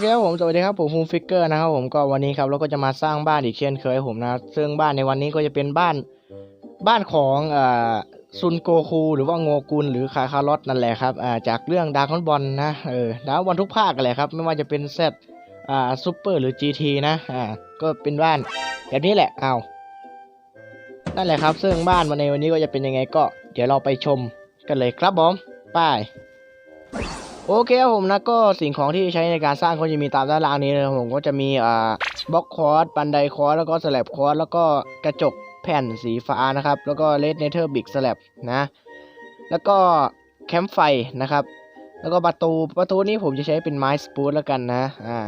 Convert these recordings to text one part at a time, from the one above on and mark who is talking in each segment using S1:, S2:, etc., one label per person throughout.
S1: เคครับผมสวัสดีครับผมภูมฟิกเกอร์นะครับผมก็วันนี้ครับเราก็จะมาสร้างบ้านอีกเช่นเคยผมนะซึ่งบ้านในวันนี้ก็จะเป็นบ้านบ้านของอ่าซุนโกคูหรือว่าโงกุลหรือคาคารอตนั่นแหละครับอ่าจากเรื่องดาร์คอนบอลนะเออดาร์คบอลทุกภาคกันแหละครับไม่ว่าจะเป็นเซตอ่าซูเปอร์หรือ GT นะอ่าก็เป็นบ้านแบบนี้แหละเอานั่นแหละครับซึ่งบ้านวันในวันนี้ก็จะเป็นยังไงก็ เดี๋ยวเราไปชมกันเลยครับผมไป โอเคครับผมนะก็สิ่งของที่ใช้ในการสร้างก็จะมีตามด้านล่างนี้นะครับผมก็จะมีอ่าบล็อกคอร์สบันไดคอร์สแล้วก็สแลบคอร์สแล้วก็กระจกแผ่นสีฟ้านะครับ แล้วก็เลดเนเธอร์บิกสแลบนะ แล้วก็แคมป์ไฟนะครับ แล้วก็ประตูประตูนี้ผมจะใช้เป็นไม้สปูตแล้วกันนะอ่า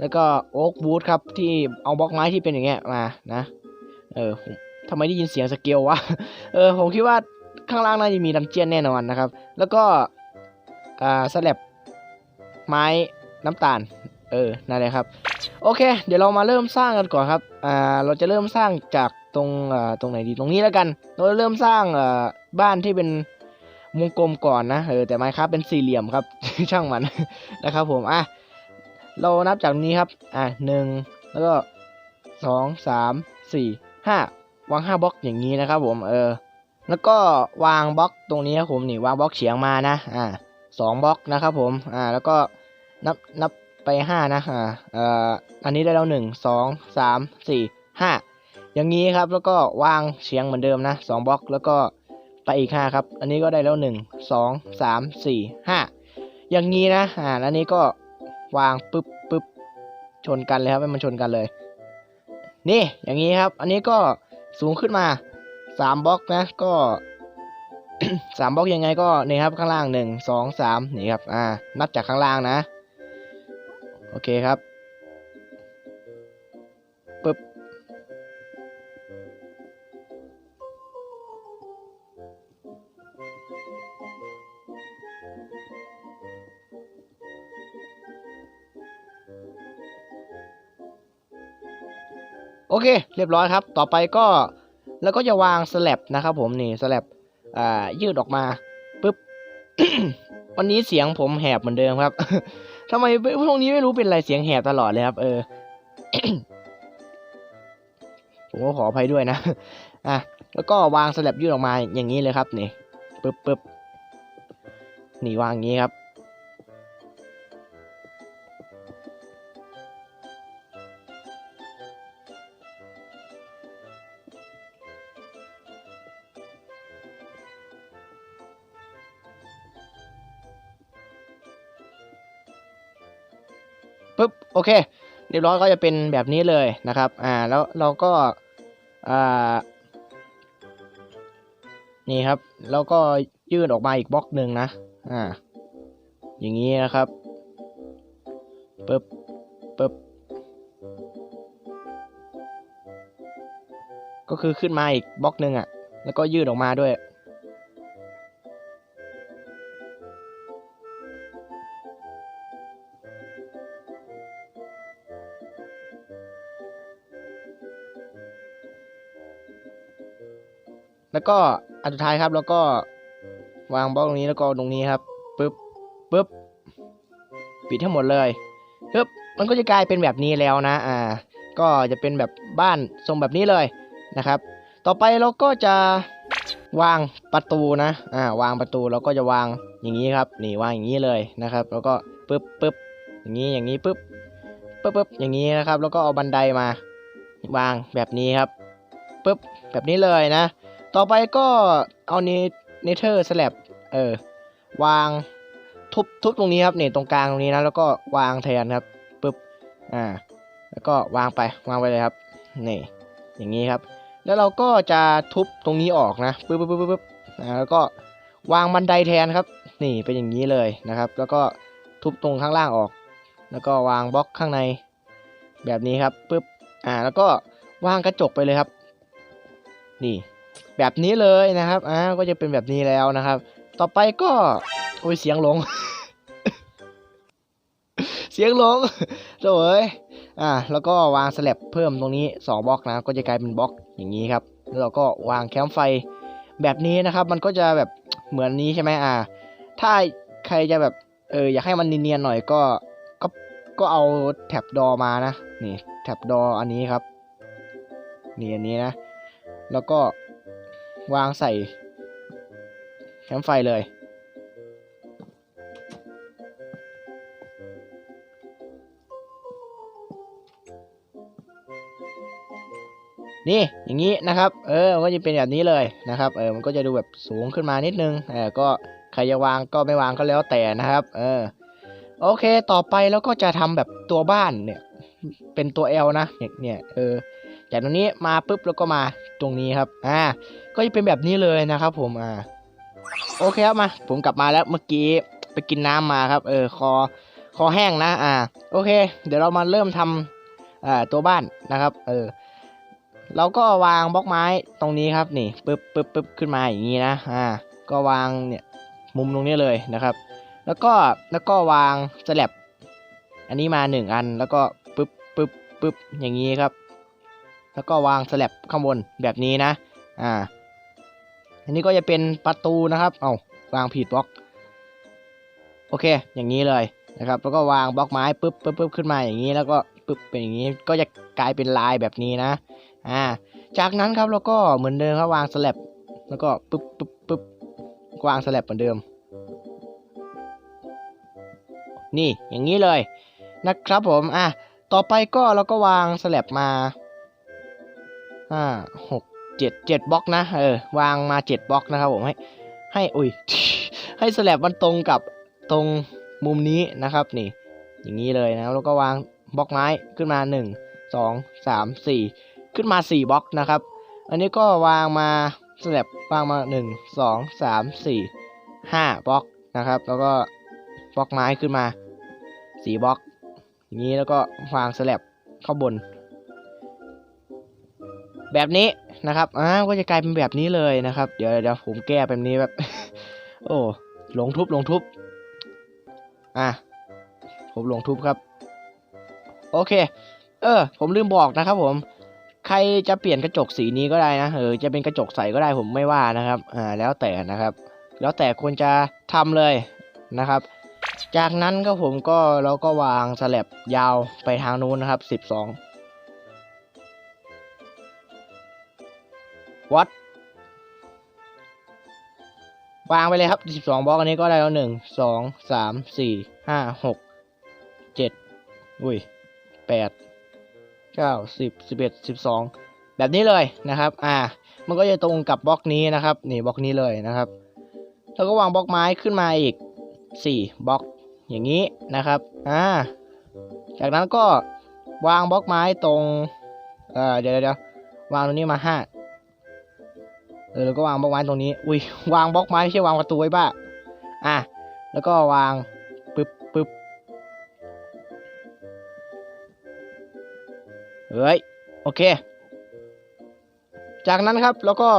S1: แล้วก็โอ๊กบูทครับที่เอาบล็อกไม้ที่เป็นอย่างเงี้ยมานะเออทำไมได้ยินเสียงสเกลวะเออผมคิดว่าข้างล่างน่าจะมีดันเจียนแน่นอนนะครับ แล้วก็ อ่าสแลบไม้น้ำตาล เออ นั่นแหละครับ โอเค เดี๋ยวเรามาเริ่มสร้างกันก่อนครับ อ่า เราจะเริ่มสร้างจากตรงอ่าตรงไหนดี ตรงนี้แล้วกัน เราจะเริ่มสร้างอ่าบ้านที่เป็นวงกลมก่อนนะ เออ แต่ไม้ครับเป็นสี่เหลี่ยมครับ ช่างมัน นะครับผม อะ เรานับจากนี้ครับ อะหนึ่ง แล้วก็สอง สาม สี่ ห้าวางห้าบล็อกอย่างนี้นะครับผม เออ แล้วก็วางบล็อกตรงนี้ครับผม นี่วางบล็อกเฉียงมานะ อ่า สองบล็อกนะครับผมอ่าแล้วก็นับนับไปห้านะอ่าเอ่ออันนี้ได้แล้วหนึ่งสองสามสี่ห้าอย่างนี้ครับแล้วก็วางเฉียงเหมือนเดิมนะสองบล็อกแล้วก็ไปอีกห้าครับ อันนี้ก็ได้แล้วหนึ่งสองสามสี่ห้าอย่างนี้นะอ่าอันนี้ก็วางปึ๊บปึ๊บชนกันเลยครับให้มันชนกันเลย นี่อย่างนี้ครับ อันนี้ก็สูงขึ้นมาสามบล็อกนะก็ สามบล็อกยังไงก็นี่ครับข้างล่างหนึ่งสองสามนี่ครับอ่านับจากข้างล่างนะ โอเคครับปึ๊บโอเค เรียบร้อยครับ ต่อไปก็แล้วก็จะวางสแลบนะครับผมนี่สแลบ อ่า ยืดออกมาปุ๊บ วันนี้เสียงผมแหบเหมือนเดิมครับทำไมพวกนี้ไม่รู้เป็นไรเสียงแหบตลอดเลยครับ เออ ผมก็ขออภัยด้วยนะ อะ แล้วก็วางสลับยืดออกมาอย่างนี้เลยครับ นี่ปุ๊บปึ๊บนี่วางอย่างนี้ครับ โอเค เรียบร้อยก็จะเป็นแบบนี้เลยนะครับ อ่า แล้วเราก็ อ่า นี่ครับ แล้วก็ยืดออกมาอีกบล็อกหนึ่งนะ อ่า อย่างนี้นะครับปุ๊บปุ๊บก็คือขึ้นมาอีกบล็อกหนึ่งอะ แล้วก็ยืดออกมาด้วย แล้วก็อันสุดท้ายครับ แล้วก็วางบล็อกตรงนี้แล้วก็ตรงนี้ครับปึ๊บปึ๊บปิดทั้งหมดเลยปึ๊บมันก็จะกลายเป็นแบบนี้แล้วนะ อ่า ก็จะเป็นแบบบ้านทรงแบบนี้เลยนะครับ ต่อไปเราก็จะวางประตูนะ อ่า วางประตูเราก็จะวางอย่างนี้ครับ นี่วางอย่างนี้เลยนะครับ แล้วก็ปึ๊บปึ๊บอย่างนี้อย่างนี้ปึ๊บปึ๊บปึ๊บอย่างนี้นะครับ แล้วก็เอาบันไดมา วางแบบนี้ครับปึ๊บแบบนี้เลยนะ ต่อไปก็เอาเนเนเธอร์สแลบเออ วางทุบทุบตรงนี้ครับเนี่ยตรงกลางตรงนี้นะแล้วก็วางแทนครับปึ๊บอ่า แล้วก็วางไปวางไปเลยครับนี่อย่างนี้ครับ แล้วเราก็จะทุบตรงนี้ออกนะปึ๊บปึ๊บปึ๊บปึ๊บอ่าแล้วก็วางบันไดแทนครับ นี่เป็นอย่างนี้เลยนะครับ แล้วก็ทุบตรงข้างล่างออก แล้วก็วางบล็อกข้างใน แบบนี้ครับปึ๊บอ่า แล้วก็วางกระจกไปเลยครับ นี่ แบบนี้เลยนะครับอ่าก็จะเป็นแบบนี้แล้วนะครับ ต่อไปก็โอ้ยเสียงหลง เสียงหลงโถ่เอ้ยอ่าแล้วก็วางสแลบเพิ่มตรงนี้2บล็อกนะก็จะกลายเป็นบล็อกอย่างนี้ครับแล้วเราก็วางแคมป์ไฟแบบนี้นะครับ มันก็จะแบบเหมือนนี้ใช่ไหมอ่า ถ้าใครจะแบบเอออยากให้มันเนียนๆหน่อยก็ก็ก็ก็เอาแท็บดอมานะนี่แท็บดออันนี้ครับนี่อันนี้นะ แล้วก็ วางใส่แคมไฟเลย นี่ อย่างนี้นะครับ เออมันก็จะเป็นแบบนี้เลยนะครับ เออ มันก็จะดูแบบสูงขึ้นมานิดนึง เออ ก็ใครจะวางก็ไม่วางก็แล้วแต่นะครับ เออ โอเค ต่อไปแล้วก็จะทำแบบตัวบ้านเนี่ย เป็นตัว L นะ เนี่ยเนี่ยเออ จากตรงนี้มาปุ๊บแล้วก็มาตรงนี้ครับอ่าก็จะเป็นแบบนี้เลยนะครับผมอ่าโอเคครับมา ผมกลับมาแล้วเมื่อกี้ไปกินน้ำมาครับ เออคอคอแห้งนะ อ่า โอเค เดี๋ยวเรามาเริ่มทำอ่าตัวบ้านนะครับ เออ เราก็วางบล็อกไม้ตรงนี้ครับนี่ปึ๊บปึ๊บปึ๊บขึ้นมาอย่างนี้นะอ่าก็วางเนี่ยมุมตรงนี้เลยนะครับ แล้วก็แล้วก็วางสลับอันนี้มาหนึ่งอันแล้วก็ปึ๊บปึ๊บปึ๊บอย่างนี้ครับ แล้วก็วางสลับข้างบนแบบนี้นะ อ่า อันนี้ก็จะเป็นประตูนะครับ เอาวางผิดบล็อก โอเค อย่างนี้เลยนะครับ แล้วก็วางบล็อกไม้ปึ๊บปึ๊บปึ๊บขึ้นมาอย่างนี้ แล้วก็ปึ๊บเป็นอย่างนี้ ก็จะกลายเป็นลายแบบนี้นะ อ่า จากนั้นครับเราก็เหมือนเดิมครับวางสลับ แล้วก็ปึ๊บปึ๊บปึ๊บวางสลับเหมือนเดิม นี่อย่างนี้เลยนะครับผม อะ ต่อไปก็เราก็วางสลับมา ห้าหกเจ็ดเจ็ดบล็อกนะ เออ วางมาเจ็ดบล็อกนะครับผมให้ ให้อุ้ยให้สลับมันตรงกับตรงมุมนี้นะครับ นี่ อย่างนี้เลยนะแล้วก็วางบล็อกไม้ขึ้นมาหนึ่งสองสามสี่ขึ้นมาสี่บล็อกนะครับ อันนี้ก็วางมาสลับวางมาหนึ่งสองสามสี่ห้าบล็อกนะครับ แล้วก็บล็อกไม้ขึ้นมาสี่บล็อกอย่างนี้แล้วก็วางสลับข้างบน แบบนี้นะครับอ้าวก็จะกลายเป็นแบบนี้เลยนะครับ เดี๋ยวเดี๋ยวผมแก้แบบนี้แบบ โอ้หลงทุบหลงทุบ อะผมหลงทุบครับ โอเค เออ ผมลืมบอกนะครับ ผม ใครจะเปลี่ยนกระจกสีนี้ก็ได้นะเออจะเป็นกระจกใสก็ได้ผมไม่ว่านะครับ อ่า แล้วแต่นะครับ แล้วแต่ควรจะทำเลยนะครับ จากนั้นก็ผมก็เราก็วางสลับยาวไปทางนู้นนะครับ 12 วัดวางไปเลยครับสิบสองบล็อกอันนี้ก็ได้แล้วหนึ่งสองสามสี่ห้าหกเจ็ดอุ้ยแปดเก้าสิบสิบเอ็ดสิบสองแบบนี้เลยนะครับ อ่า มันก็จะตรงกับบล็อกนี้นะครับ นี่บล็อกนี้เลยนะครับ แล้วก็วางบล็อกไม้ขึ้นมาอีกสี่บล็อกอย่างนี้นะครับ อ่า จากนั้นก็วางบล็อกไม้ตรง เอ่อ เดี๋ยวเดี๋ยววางตรงนี้มาห้า เออแล้วก็วางบล็อกไม้ตรงนี้ อุ้ยวางบล็อกไม้ไม่ใช่วางประตูไว้บ้าอะแล้วก็วางปึ๊บปึ๊บเฮ้ยโอเค จากนั้นครับแล้วก็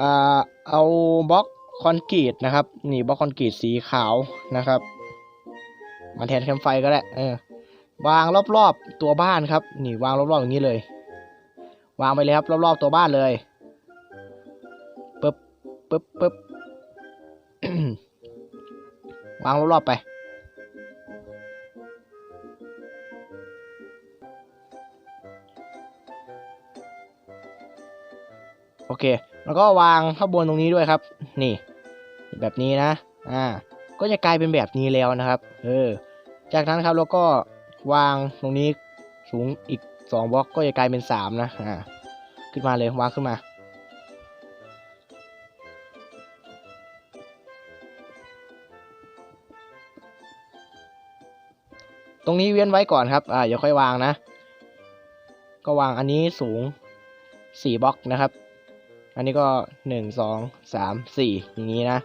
S1: อ่าเอาบล็อกคอนกรีตนะครับนี่บล็อกคอนกรีตสีขาวนะครับ มาแทนแคมไฟก็ได้เออวางรอบๆตัวบ้านครับ นี่วางรอบๆอย่างนี้เลย วางไปเลยครับรอบๆตัวบ้านเลย ปึ๊บปึ๊บวางรอบๆไป โอเค แล้วก็วางข้างบนตรงนี้ด้วยครับ นี่ แบบนี้นะ อ่า ก็จะกลายเป็นแบบนี้แล้วนะครับ เออ จากนั้นครับแล้วก็วางตรงนี้สูงอีกสองบล็อกก็จะกลายเป็นสามนะ อ่า ขึ้นมาเลยวางขึ้นมา ตรงนี้เว้นไว้ก่อนครับ อ่าเดี๋ยวค่อยวางนะ ก็วางอันนี้สูงสี่บล็อกนะครับ อันนี้ก็หนึ่งสองสามสี่อย่างนี้นะ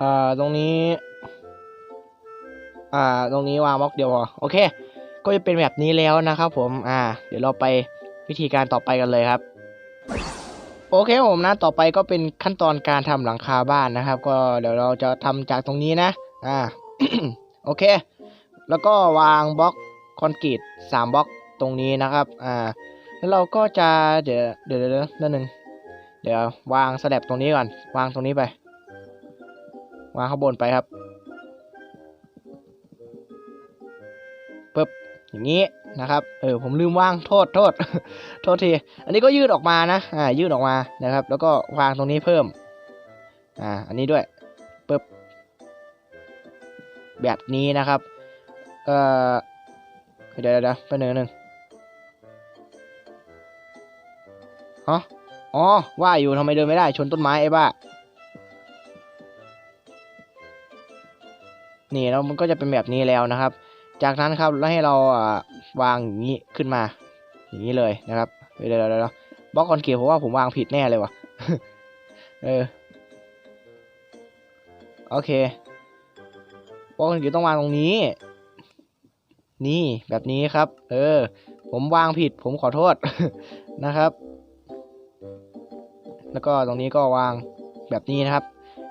S1: อ่า ตรงนี้ อ่า ตรงนี้วางบล็อกเดียวพอ โอเค ก็จะเป็นแบบนี้แล้วนะครับผม อ่า เดี๋ยวเราไปวิธีการต่อไปกันเลยครับ โอเคผมนะ ต่อไปก็เป็นขั้นตอนการทำหลังคาบ้านนะครับ ก็เดี๋ยวเราจะทำจากตรงนี้นะ อ่า โอเค แล้วก็วางบล็อกคอนกรีตสามบล็อกตรงนี้นะครับ อ่า แล้วเราก็จะ เดี๋ยว เดี๋ยวเดี๋ยวนั่นหนึ่งเดี๋ยววางสแลบตรงนี้ก่อน วางตรงนี้ไป วางข้างบนไปครับ อย่างนี้นะครับเออผมลืมวางโทษโทษโทษทีอันนี้ก็ยืดออกมานะอ่ายืดออกมานะครับ แล้วก็วางตรงนี้เพิ่มอ่าอันนี้ด้วยปึ๊บแบบนี้นะครับเอ่อเดี๋ยวเดี๋ยวเดี๋ยวแป๊บนึงแป๊บนึงอ๋ออ๋อว่าอยู่ทำไมเดินไม่ได้ชนต้นไม้ไอ้บ้านี่แล้วมันก็จะเป็นแบบนี้แล้วนะครับ จากนั้นครับแล้วให้เราวางอย่างนี้ขึ้นมา อย่างนี้เลยนะครับเดี๋ยวเดี๋ยวเดี๋ยวบล็อกคอนเกรตเพราะว่าผมวางผิดแน่เลยวะเออโอเคบล็อกคอนเกรตต้องวางตรงนี้ นี่แบบนี้ครับ เออ ผมวางผิดผมขอโทษนะครับ แล้วก็ตรงนี้ก็วางแบบนี้นะครับ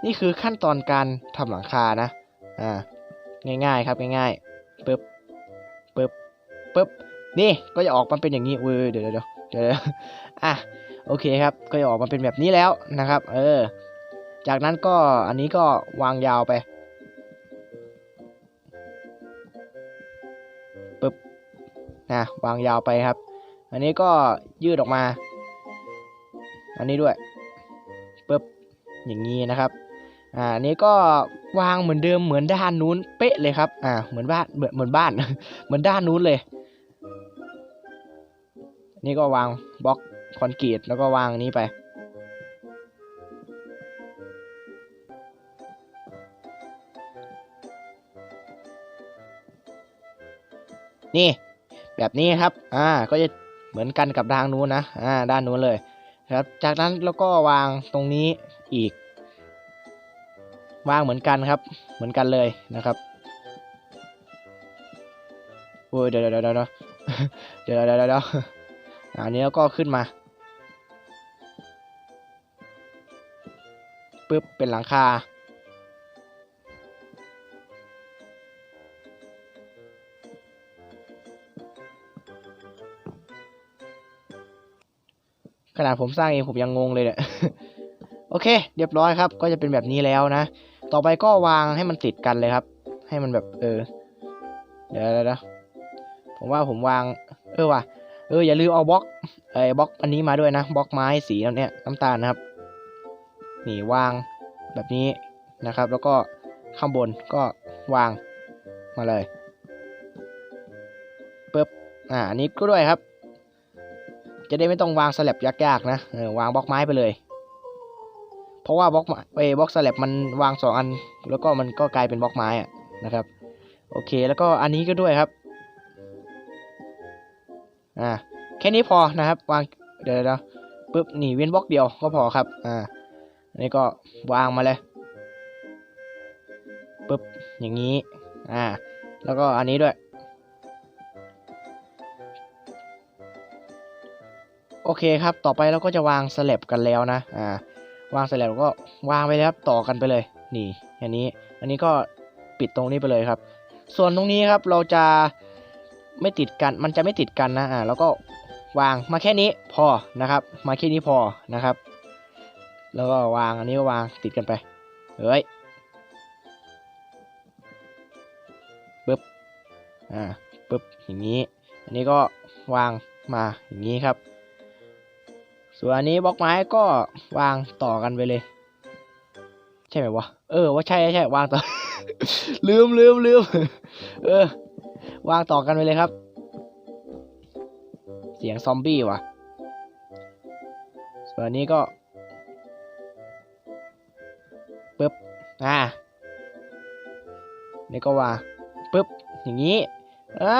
S1: นี่คือขั้นตอนการทำหลังคานะอ่าง่ายๆครับง่ายๆ ปึ๊บปึ๊บปึ๊บนี่ก็จะออกมาเป็นอย่างนี้เว้ยเดี๋ยวเดี๋ยวเดี๋ยวเดี๋ยวอะโอเคครับ ก็จะออกมาเป็นแบบนี้แล้วนะครับ เออ จากนั้นก็อันนี้ก็วางยาวไปปึ๊บนะวางยาวไปครับ อันนี้ก็ยืดออกมา อันนี้ด้วยปึ๊บอย่างนี้นะครับ อ่านี้ก็วางเหมือนเดิมเหมือนด้านนู้นเป๊ะเลยครับ อ่า เหมือนบ้านเหมือนเหมือนบ้าน เหมือนด้านนู้นเลย นี่ก็วางบล็อกคอนกรีตแล้วก็วางนี้ไป นี่ แบบนี้ครับ อ่า ก็จะเหมือนกันกับด้านนู้นนะ อ่า ด้านนู้นเลย ครับ จากนั้นแล้วก็วางตรงนี้อีก วางเหมือนกันครับ เหมือนกันเลยนะครับโอ้ยเดี๋ยวเดี๋ยวเดี๋ยวเดี๋ยวเดี๋ยวเดี๋ยวอันนี้ก็ขึ้นมาปึ๊บเป็นหลังคาขนาดผมสร้างเองผมยังงงเลยเนี่ยโอเค เรียบร้อยครับ ก็จะเป็นแบบนี้แล้วนะ ต่อไปก็วางให้มันติดกันเลยครับ ให้มันแบบเออ เดี๋ยวเดี๋ยวผมว่าผมวาง เออว่ะ เอออย่าลืมเอาบล็อกไอ้บล็อกอันนี้มาด้วยนะบล็อกไม้สีแล้วเนี่ยน้ำตาลนะครับ นี่วางแบบนี้นะครับ แล้วก็ข้างบนก็วางมาเลยปึ๊บอ่าอันนี้ก็ด้วยครับ จะได้ไม่ต้องวางสลับยากๆนะเออวางบล็อกไม้ไปเลย เพราะว่าบล็อกม้เอ้บล็อกสลับมันวางสองอัน แล้วก็มันก็กลายเป็นบล็อกไม้อะนะครับ โอเคแล้วก็อันนี้ก็ด้วยครับอ่าแค่นี้พอนะครับวางเดี๋ยวเดี๋ยวปึ๊บนี่เว้นบล็อกเดียวก็พอครับอ่าอันนี้ก็วางมาเลยปึ๊บอย่างนี้อ่าแล้วก็อันนี้ด้วยโอเคครับ ต่อไปเราก็จะวางสลับกันแล้วนะ อ่า วางสลับก็วางไปเลยครับต่อกันไปเลย นี่อันนี้ อันนี้ก็ปิดตรงนี้ไปเลยครับ ส่วนตรงนี้ครับเราจะไม่ติดกัน มันจะไม่ติดกันนะ อ่า แล้วก็วางมาแค่นี้พอนะครับ มาแค่นี้พอนะครับ แล้วก็วางอันนี้ก็วางติดกันไป เฮ้ยปึ๊บ อ่าปึ๊บ อย่างนี้ อันนี้ก็วางมาอย่างนี้ครับ ส่วนอันนี้บล็อกไม้ก็วางต่อกันไปเลย ใช่ไหมวะ เออว่าใช่ใช่วางต่อ ลืมลืมลืมเออ วางต่อกันไปเลยครับ เสียงซอมบี้ว่ะส่วนนี้ก็ปึ๊บอ่านี่ก็วางปึ๊บอย่างนี้อ่า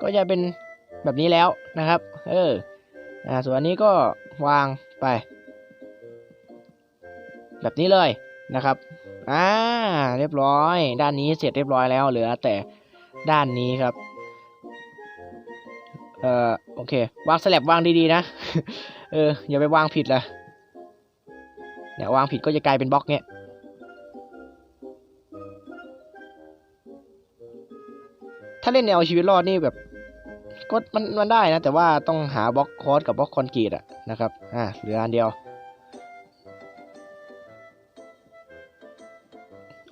S1: ก็จะเป็นแบบนี้แล้วนะครับ เอออ่าส่วนอันนี้ก็ วางไป แบบนี้เลยนะครับอ่าเรียบร้อย ด้านนี้เสร็จเรียบร้อยแล้วเหลือแต่ด้านนี้ครับเอ่อโอเควางสลับวางดีๆนะเอออย่าไปวางผิดละเนี่ยวางผิดก็จะกลายเป็นบล็อกเนี้ยถ้าเล่นแนวชีวิตรอดนี่แบบ ก็มันมันได้นะ แต่ว่าต้องหาบล็อกคอร์สกับบล็อกคอนกรีตอะนะครับอ่าเหลืออันเดียว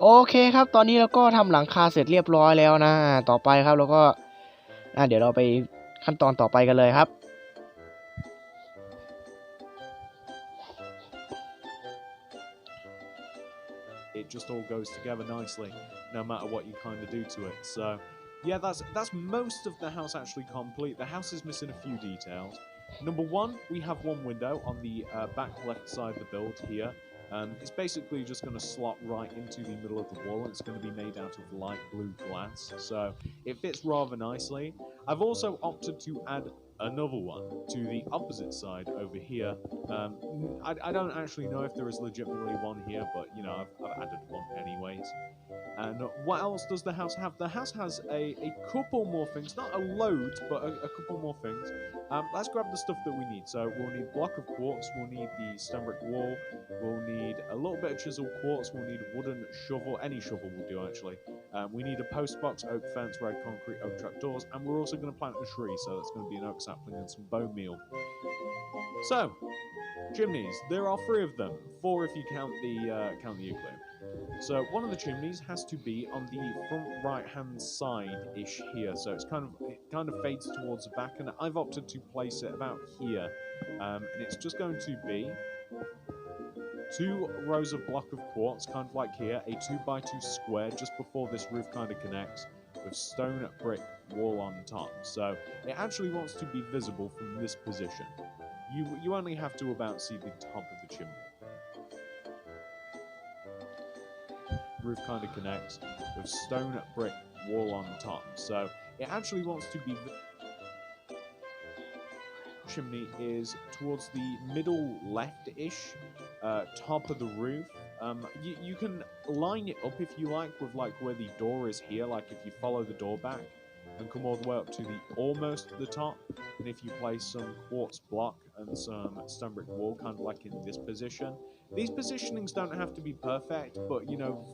S1: โอเคครับ ตอนนี้เราก็ทำหลังคาเสร็จเรียบร้อยแล้วนะ ต่อไปครับเราก็อ่าเดี๋ยวเราไปขั้นตอนต่อไปกันเลยครับ
S2: it just all goes together nicely no matter what you kind of do to it so yeah that's that's most of the house actually complete. The house is missing a few details. Number one we have one window on the uh, back left side of the build here. Um, it's basically just going to slot right into the middle of the wall. And it's going to be made out of light blue glass. So it fits rather nicely. I've also opted to add another one to the opposite side over here. Um, I, I don't actually know if there is legitimately one here, but you know, I've, I've added one anyways. And what else does the house have? The house has a, a couple more things, not a load, but a, a couple more things. Um, let's grab the stuff that we need. So we'll need block of quartz, we'll need the stone brick wall, we'll need a little bit of chiseled quartz, we'll need wooden shovel, any shovel will do actually. Um, we need a post box, oak fence, red concrete, oak trapdoors, and we're also going to plant a tree, so that's going to be an oak sapling and some bone meal. So, chimneys. There are three of them, four if you count the uh, count the igloo. So one of the chimneys has to be on the front right-hand side-ish here, so it's kind of it kind of fades towards the back, and I've opted to place it about here, um, and it's just going to be two rows of block of quartz, kind of like here, a two by two square just before this roof kind of connects, with stone brick wall on top. So it actually wants to be visible from this position. You you only have to about see the top of the chimney. Roof kind of connects with stone brick wall on top. So it actually wants to be. Chimney is towards the middle left-ish uh, top of the roof. Um, you, you can line it up if you like with like where the door is here. Like if you follow the door back and come all the way up to the almost the top, and if you place some quartz block and some stone brick wall, kind of like in this position. These positionings don't have to be perfect, but you know,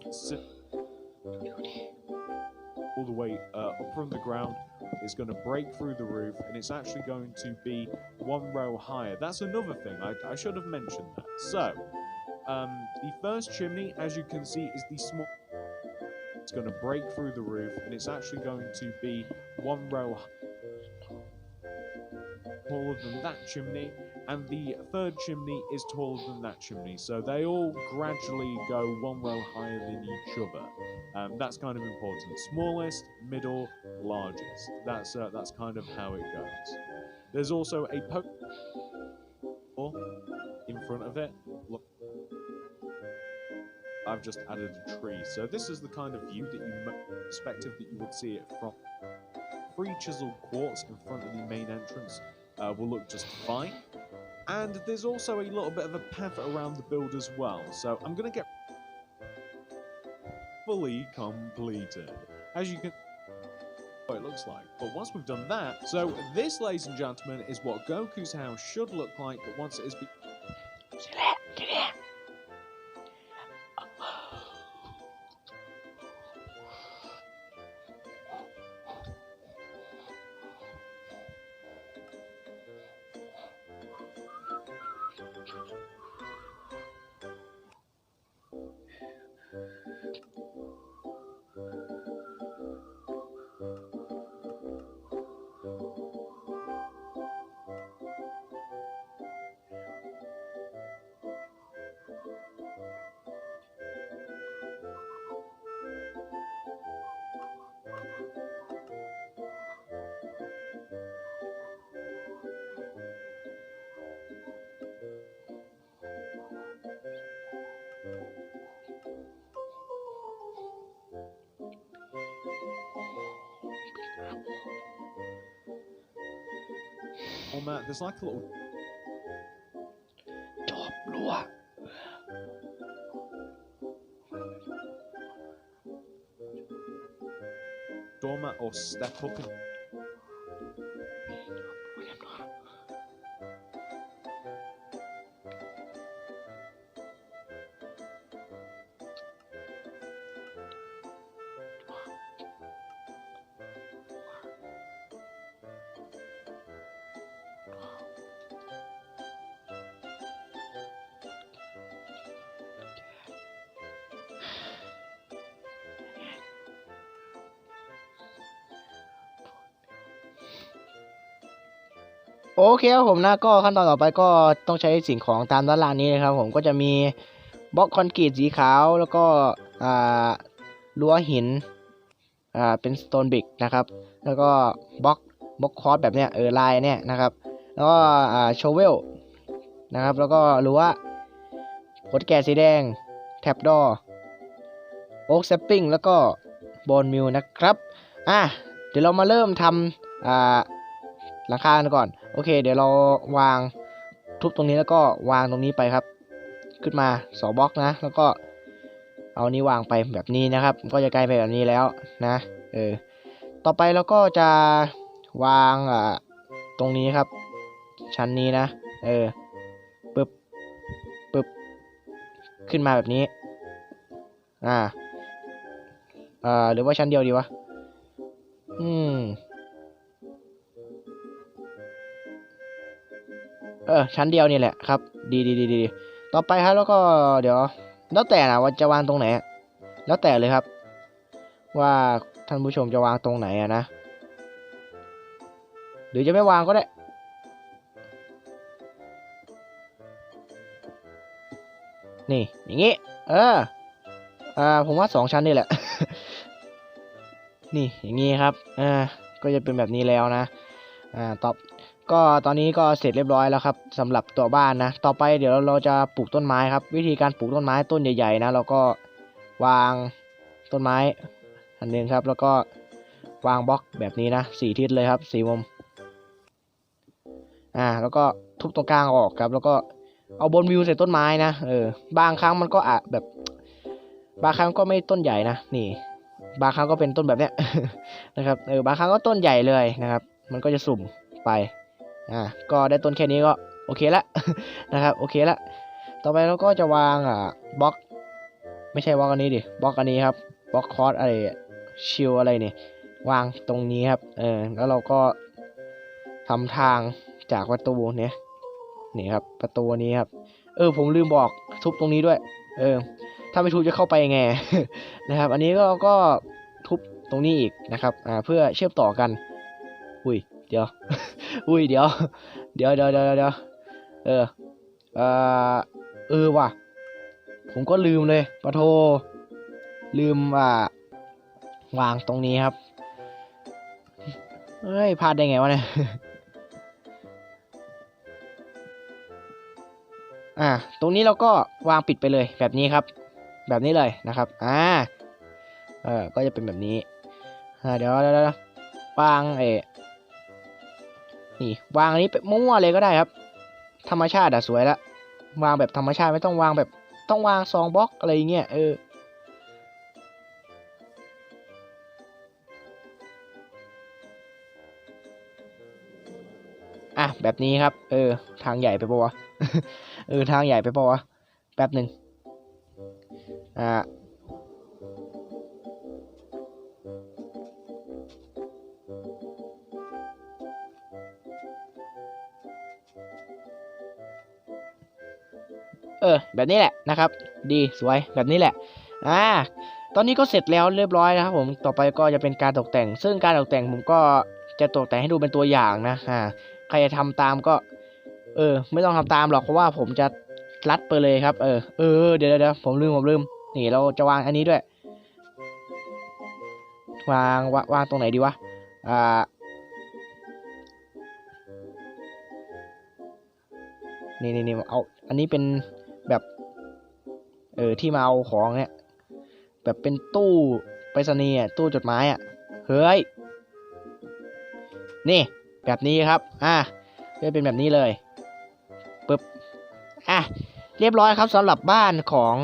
S2: all the way uh, up from the ground is going to break through the roof, and it's actually going to be one row higher. That's another thing I, I should have mentioned that. So, um, the first chimney, as you can see, is the small. It's going to break through the roof, and it's actually going to be one row taller than that chimney, and the third chimney is taller than that chimney. So they all gradually go one row higher than each other. Um, that's kind of important. Smallest, middle, largest. That's uh, that's kind of how it goes. There's also a po- in front of it. Look, I've just added a tree. So this is the kind of view that you perspective that you would see it from. Three chiseled quartz in front of the main entrance uh, will look just fine. And there's also a little bit of a path around the build as well. So I'm going to get fully completed. As you can what it looks like. But once we've done that, so this, ladies and gentlemen, is what Goku's house should look like once it
S1: is. Relax. on
S2: that. There's like a little. Doormat or step up
S1: อเคครับผมนะก็ขั้นตอนต่อไปก็ต้องใช้สิ่งของตามด้านล่างนี้นะครับ ผมก็จะมีบล็อกคอนกรีตสีขาวแล้วก็อ่ารั้วหินอ่าเป็นสโตนบิกนะครับ แล้วก็บล็อกบล็อกคอร์สแบบเนี้ยเออลายเนี่ยนะครับ แล้วก็อ่าโชเวลนะครับ แล้วก็รั้วขดแก่สีแดงแท็บดอโอ๊กเซปปิ้งแล้วก็บอลมิวนะครับอะเดี๋ยวเรามาเริ่มทำอ่า หลังคาก่อน โอเค เดี๋ยวเราวางทุบตรงนี้แล้วก็วางตรงนี้ไปครับ ขึ้นมาสองบล็อกนะ แล้วก็เอานี้วางไปแบบนี้นะครับ ก็จะกลายเป็นแบบนี้แล้วนะเออต่อไปเราก็จะวางอ่าตรงนี้ครับ ชั้นนี้นะ เออปึ๊บปึ๊บขึ้นมาแบบนี้ อ่าอ่าหรือว่าชั้นเดียวดีวะอืม เออชั้นเดียวนี่แหละครับดีดีดีดีดีต่อไปครับแล้วก็เดี๋ยว แล้วแต่นะว่าจะวางตรงไหน แล้วแต่เลยครับ ว่าท่านผู้ชมจะวางตรงไหนอะนะ หรือจะไม่วางก็ได้นี่อย่างงี้ เอออ่าผมว่าสองชั้นนี่แหละ นี่อย่างงี้ครับอ่าก็จะเป็นแบบนี้แล้วนะอ่าต่อ ก็ตอนนี้ก็เสร็จเรียบร้อยแล้วครับสำหรับตัวบ้านนะ ต่อไปเดี๋ยวเราจะปลูกต้นไม้ครับ วิธีการปลูกต้นไม้ต้นใหญ่ๆนะเราก็วางต้นไม้อันนึงครับ แล้วก็วางบล็อกแบบนี้นะสี่ทิศเลยครับสี่มุมอ่าแล้วก็ทุบตรงกลางออกครับ แล้วก็เอาบนวิวใส่ต้นไม้นะเออบางครั้งมันก็อาจแบบ บางครั้งก็ไม่ต้นใหญ่นะนี่ บางครั้งก็เป็นต้นแบบเนี้ยนะครับเออบางครั้งก็ต้นใหญ่เลยนะครับ มันก็จะสุ่มไป อ่าก็ได้ต้นแค่นี้ก็โอเคละนะครับโอเคละต่อไปเราก็จะวางอ่าบล็อกไม่ใช่บล็อกอันนี้ดิบล็อกอันนี้ครับบล็อกคอร์สอะไรชิลอะไรเนี่ยวางตรงนี้ครับเออแล้วเราก็ทำทางจากประตูเนี่ยนี่ครับประตูนี้ครับ เออ ผมลืมบอกทุบตรงนี้ด้วย เออ ถ้าไม่ทุบจะเข้าไปไงนะครับ อันนี้ก็ก็ทุบตรงนี้อีกนะครับอ่าเพื่อเชื่อมต่อกัน ดี๋ยว อุ้ยเดี๋ยว เดี๋ยวเดี๋ยวเดี๋ยวเดี๋ยวเออเออเออว่ะ ผมก็ลืมเลยปะโท ลืมว่าวางตรงนี้ครับ เฮ้ยพลาดได้ไงวะเนี่ย อ่า ตรงนี้เราก็วางปิดไปเลยแบบนี้ครับ แบบนี้เลยนะครับ อ่า เออก็จะเป็นแบบนี้ อ่า เดี๋ยวเดี๋ยวเดี๋ยววางเออ นี่ วางอันนี้ไปมั่วๆเลยก็ได้ครับ ธรรมชาติอะสวยละวางแบบธรรมชาติไม่ต้องวางแบบต้องวางซองบล็อกอะไรเงี้ยเอออะแบบนี้ครับ เออ ทางใหญ่ไปปะวะเออทางใหญ่ไปปะวะแป๊บหนึ่งอ่า เออ แบบนี้แหละนะครับ ดีสวยแบบนี้แหละ อ่า ตอนนี้ก็เสร็จแล้วเรียบร้อยนะครับผมต่อไปก็จะเป็นการตกแต่ง ซึ่งการตกแต่งผมก็จะตกแต่งให้ดูเป็นตัวอย่างนะอ่าใครจะทำตามก็ เออ ไม่ต้องทำตามหรอกเพราะว่าผมจะรัดไปเลยครับ เออเออเดี๋ยวเดี๋ยวผมลืมผมลืมนี่เราจะวางอันนี้ด้วย วางวางวางตรงไหนดีวะอ่านี่นี่นี่เอาอันนี้เป็น เออที่มาเอาของเนี่ย แบบเป็นตู้ไปรษณีย์ตู้จดหมายอะเฮ้ยนี่ แบบนี้ครับ อะก็เป็นแบบนี้เลยปึ๊บอะเรียบร้อยครับสำหรับบ้านของ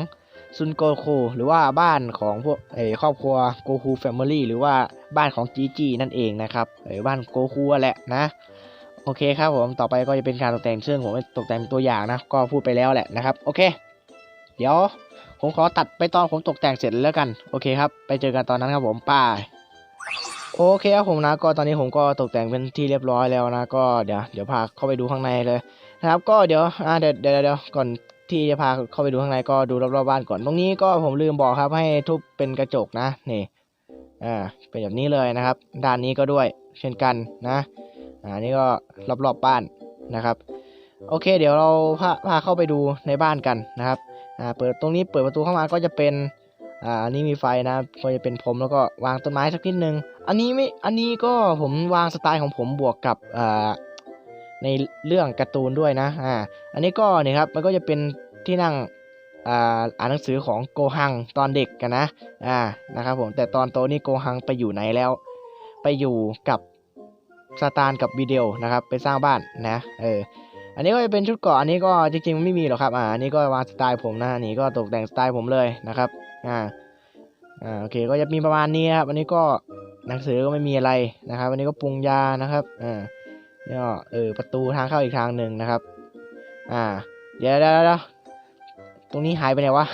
S1: ซุนโกคูหรือว่าบ้านของพวกเออครอบครัวโกคูแฟมิลี่หรือว่าบ้านของจีจีนั่นเองนะครับเออบ้านโกคูแหละนะ โอเคครับผมต่อไปก็จะเป็นการตกแต่งซึ่งผมตกแต่งตัวอย่างนะ ก็พูดไปแล้วแหละนะครับ โอเค เดี๋ยว ผมขอตัดไปตอนผมตกแต่งเสร็จแล้วกัน โอเคครับ ไปเจอกันตอนนั้นครับผมป้ายโอเคครับผมนะก็ตอนนี้ผมก็ตกแต่งเป็นที่เรียบร้อยแล้วนะ ก็เดี๋ยวเดี๋ยวพาเข้าไปดูข้างในเลยนะครับ ก็เดี๋ยวอ่าเดี๋ยวเดี๋ยวก่อนที่จะพาเข้าไปดูข้างในก็ดูรอบๆบ้านก่อนตรงนี้ก็ผมลืมบอกครับให้ทุบเป็นกระจกนะนี่อ่าเป็นแบบนี้เลยนะครับ ด้านนี้ก็ด้วยเช่นกันนะอ่านี่ก็รอบๆบ้านนะครับ โอเค เดี๋ยวเราพาพาเข้าไปดูในบ้านกันนะครับ อ่าเปิดตรงนี้เปิดประตูเข้ามาก็จะเป็นอ่าอันนี้มีไฟนะก็จะเป็นผมแล้วก็วางต้นไม้สักนิดนึง อันนี้ไม่อันนี้ก็ผมวางสไตล์ของผมบวกกับอ่าในเรื่องการ์ตูนด้วยนะอ่าอันนี้ก็เนี่ยครับมันก็จะเป็นที่นั่งอ่าอ่านหนังสือของโกฮังตอนเด็กกันนะอ่านะครับผมแต่ตอนโตนี่โกฮังไปอยู่ไหนแล้ว ไปอยู่กับซาตานกับวิดีโอนะครับไปสร้างบ้านนะเออ อันนี้ก็จะเป็นชุดเกาะอันนี้ก็จริงๆไม่มีหรอกครับอ่าอันนี้ก็วางสไตล์ผมนะนี่ก็ตกแต่งสไตล์ผมเลยนะครับอ่าอ่าโอเคก็จะมีประมาณนี้ครับอันนี้ก็หนังสือก็ไม่มีอะไรนะครับ อันนี้ก็ปรุงยานะครับอ่าเนี่ก็เออประตูทางเข้าอีกทางหนึ่งนะครับ อ่า เดี๋ยวเดี๋ยวเดี๋ยวตรงนี้หายไปไหนวะ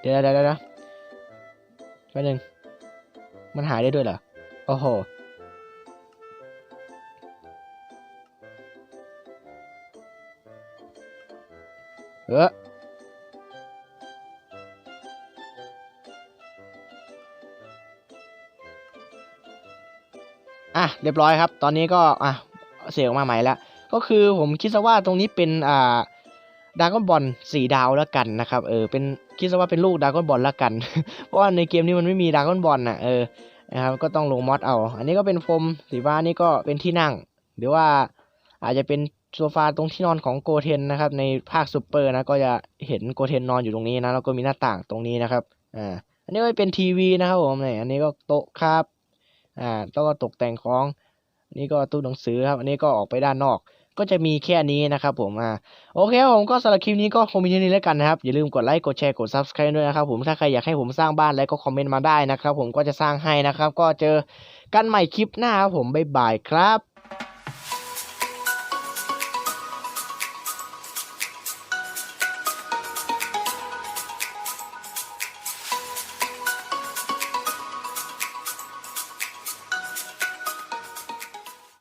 S1: เดี๋ยวเดี๋ยวเดี๋ยวเดี๋ยวแป๊บนึงมันหายได้ด้วยเหรอโอ้โห เอออะเรียบร้อยครับ ตอนนี้ก็อะเสียงออกมาใหม่แล้วก็คือผมคิดซะว่าตรงนี้เป็นอ่าดากอนบอลสีดาวแล้วกันนะครับเออเป็นคิดซะว่าเป็นลูกดากอนบอลแล้วกัน เพราะว่าในเกมนี้มันไม่มีดากอนบอลน่ะเออนะครับก็ต้องลงมอดเอา อันนี้ก็เป็นโฟมสีฟ้านี่ก็เป็นที่นั่ง หรือว่าอาจจะเป็น โซฟาตรงที่นอนของโกเทนนะครับ ในภาคซูเปอร์นะก็จะเห็นโกเทนนอนอยู่ตรงนี้นะแล้วก็มีหน้าต่างตรงนี้นะครับอ่าอันนี้ก็เป็นทีวีนะครับผมเนี่ยอันนี้ก็โต๊ะครับอ่าแล้วก็ตกแต่งของอันนี้ก็ตู้หนังสือครับอันนี้ก็ออกไปด้านนอกก็จะมีแค่นี้นะครับผมอ่าโอเคครับผมก็สำหรับคลิปนี้ก็คงมีเท่านี้แล้วกันนะครับ อย่าลืมกดไลค์กดแชร์กด subscribe ด้วยนะครับผมถ้าใครอยากให้ผมสร้างบ้านอะไรก็คอมเมนต์มาได้นะครับผมก็จะสร้างให้นะครับ ก็เจอกันใหม่คลิปหน้าครับผมบ๊ายบายครับ